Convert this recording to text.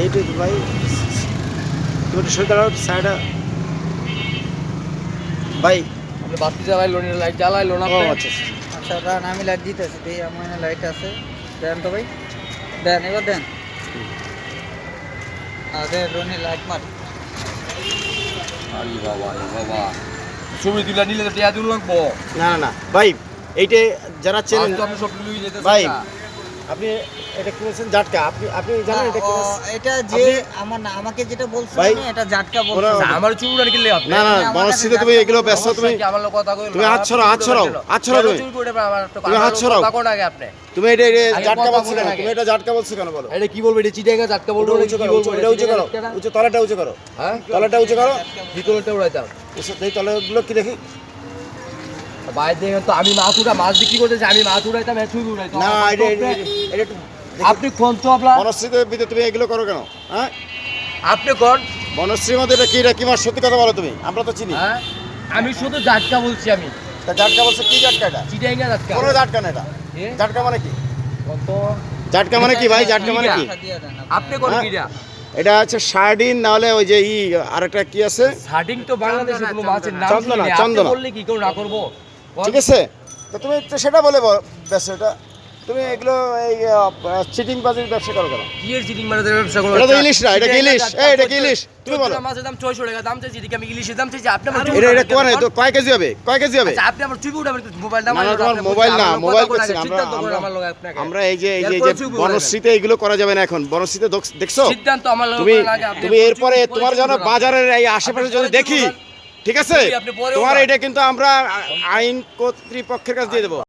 এইটা তো ভাই। তুমি একটু সরে দাঁড়াও সাইডে ভাই। বাতি জ্বালাইলো না লাইট জ্বালাইলো না ও আপনি? আচ্ছা আচ্ছা। আচ্ছা দাঁড়ান আমি লাইট দিতেছি দিই আমার এখানে লাইট আছে। দেন তো ভাই। দেন এবার দেন। আর রনি লাইট মার। আরে বাবা রে বাবা। ছবি তুলে নিলে তো টিয়া লাগবো না না না ভাই এইটা যারা চেনেন ভাই। আপনি এটা কিনেছেন জাটকা? আপনি আপনি জানেন এটা এটা যে আমার না আমাকে যেটা বলছো এটা জাটকা বলছো। আমার চুল উড়ান কিনলে আপনি? না না আমার বনশ্রীতে তুমি এগুলো ব্যস্ত তুমি কি? আমার লোক কথা কইলো তুমি হাত ছড়াও, হাত ছড়াও, হাত ছড়াও তুমি। চুল উড়ে আমার তো- তুমি হাত ছড়াও। কোন আগে আপনি? তুমি এটা জাটকা বলছো কেন। তুমি এটা জাটকা বলছো কেন বলো? এটা কি বলব? এটা চিটাঙ্গা জাটকা বলব উঁচু কি করো বলব? এটা উঁচু করো। উঁচু তলাটা উঁচু করো। হ্যাঁ? তলাটা উঁচু করো। ভিতরটা উড়াইতাম। এই তলাগুলো কি দেখি? বাইরে তো আমি মাছ উঠা মাছ বিক্রি করতেছি আমি মাছ উড়াইতাম ছবি উড়াইতাম না এটা আপনি- এটা একটু আপনি কোন তো আপনার বনশ্রীতে ভিতরে তুমি এগুলো করো কেন হ্যাঁ? আপনি কোন? বনশ্রীর মধ্যে এটা কি এটা কি মাস সত্যি কথা বলো তুমি আমরা তো চিনি। হ্যাঁ? আমি শুধু জাটকা বলছি আমি। তা জাটকা বলছো কি জাটকা এটা? চিটাঙ্গা জাটকা। কোনো জাটকা না এটা? জাটকা মানে কি? জাটকা মানে কি ভাই? জাটকা মানে কি? আপনি কোন হ্যাঁ? কিরা এটা হচ্ছে সার্ডিন নাহলে ওই যে ই আরেকটা কি আছে? তো বাংলাদেশে কোনো মাছের নাম চন্দনা, চন্দনা। বললে কি কেউ না করব? ঠিক আছে? তো তুমি সেটা বলে ব্যবসা এটা। তুমি এগুলো এই চিটিং বাজির ব্যবসা করো কেন? কি এর চিটিং মারাদের ব্যবসা করো? এটা তো ইলিশ না, এটা কি ইলিশ? এই, এটা কি ইলিশ? তুমি বলো। মাছের দাম 600 টাকা দাম চাইছি এদিকে আমি ইলিশের দাম চাইছি আপনি আমার এটা এটা কোন? তো কয় কেজি হবে? কয় কেজি হবে? আচ্ছা আপনি আমার চুপি উঠাবেন মোবাইল না নাম না তোমার মোবাইল না মোবাইল করছি আমরা আমরা আমরা আমরা এই যে এই যে- বনশ্রীতে এইগুলো করা যাবে না এখন। বনশ্রীতে দেখছ? সিদ্ধান্ত আমার লোক তুমি তুমি এরপরে তোমার যেন বাজারের এই আশেপাশে যদি দেখি। ঠিক আছে? তোমার এটা কিন্তু আমরা আইন কর্তৃপক্ষের কাছে দিয়ে দেবো।